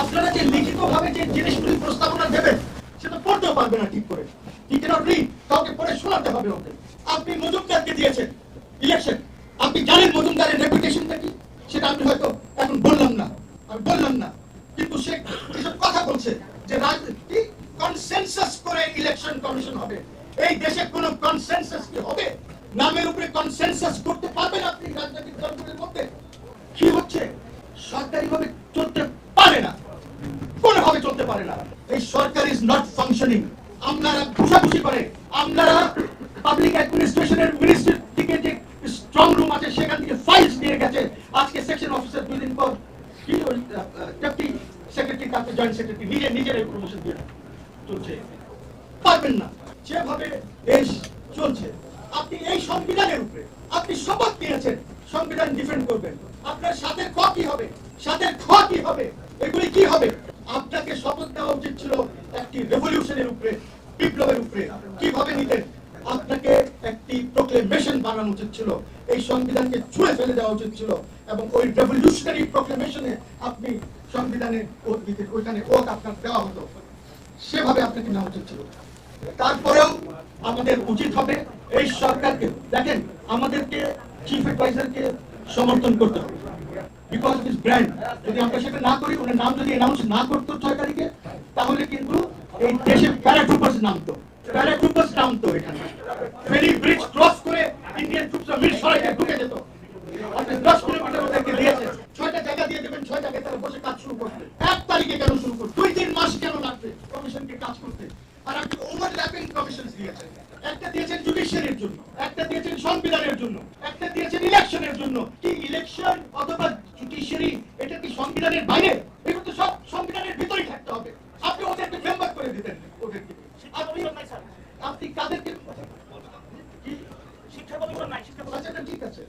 আপনারা যে লিখিত ভাবে যে জিনিসগুলি প্রস্তাবনা দেবেন, সেটা পড়তেও পারবে না ঠিক করে। কি কেন রিড কাউকে পড়ে শোনাতে হবে ওকে। আপনি মজুমদারকে দিয়েছেন ইলেকশন আপনি জানেন মজুমদারের রেপুটেশনটা কি? সেটা আমি হয়তো এখন বললাম না। আমি বললাম না। কিন্তু সে যেসব কথা বলছে যে রাজনীতি কনসেনসাস করে ইলেকশন কমিশন হবে। এই দেশে কোনো কনসেনসাস কি হবে? নামের উপরে কনসেনসাস করতে পারবেন আপনি রাজনৈতিক দলগুলোর মধ্যে? কি হচ্ছে? সরকারিভাবে চলতে পারে না। কোনোভাবে চলতে পারে না। এই সরকার ইজ নট ফাংশনিং আপনারা ঘুষাঘুষি করে আপনারা পাবলিক অ্যাডমিনিস্ট্রেশনের মিনিস্ট্রি থেকে যে স্ট্রং রুম আছে, সেখান থেকে ফাইলস নিয়ে গেছে। আজকে সেকশন অফিসার দুই দিন পর ডেপুটি সেক্রেটারি কাছে জয়েন্ট সেক্রেটারি নিজে, নিজের এই প্রমোশন দিয়ে চলছে। পারবেন না। যেভাবে দেশ চলছে, আপনি এই সংবিধানের উপরে, আপনি শপথ নিয়েছেন, সংবিধান ডিফেন্ড করবেন। আপনার সাথে ক কি হবে? সাথে খ কি হবে? এগুলি কি হবে? আপনাকে শপথ নেওয়া উচিত ছিল একটি রেভলিউশনের উপরে। বিপ্লবের উপরে কীভাবে নিতেন? আপনাকে একটি প্রোক্লেমেশন বানানো উচিত ছিল। এই সংবিধানকে ছুঁড়ে ফেলে দেওয়া উচিত ছিল এবং ওই রেভলিউশনারি প্রোক্লেমেশনে আপনি সংবিধানে ওত ওইখানে ওত আপনার দেওয়া হতো। সেভাবে আপনাকে নেওয়া উচিত ছিল। তারপরেও আমাদের উচিত হবে এই সরকারকে, দেখেন, আমাদেরকে চিফ অ্যাডভাইজারকে সমর্থন করতে হবে। বিকজ ইস ব্র্যান্ড যদি আমরা সেটা না করি, ওনার নাম যদি অ্যানাউন্স না করতো ছয় তারিখে, তাহলে কিন্তু এই দেশে প্যারাট্রুপার্স নামতো? প্যারাট্রুপার্স নামতো এখানে? ফেরি ব্রিজ ক্রস করে ইন্ডিয়ান ট্রুপসরা মিল সরাইতে ঢুকে যেত। আপনি দশ কিলোমিটার ওদেরকে দিয়েছেন ছয়টা জায়গা দিয়ে দেবেন, ছয় জায়গায় তারা বসে কাজ শুরু করবে এক তারিখে কেন শুরু করবে দুই তিন মাস কেন লাগবে কমিশনকে কাজ করতে? আর আপনি ওভারল্যাপিং কমিশন দিয়েছেন। একটা দিয়েছেন জুডিশিয়ারির জন্য, একটা দিয়েছেন সংবিধানের জন্য, একটা দিয়েছেন ইলেকশনের জন্য। কি ইলেকশন অথবা জুডিশিয়ারি এটা কি সংবিধানের বাইরে? ঠিক আছে।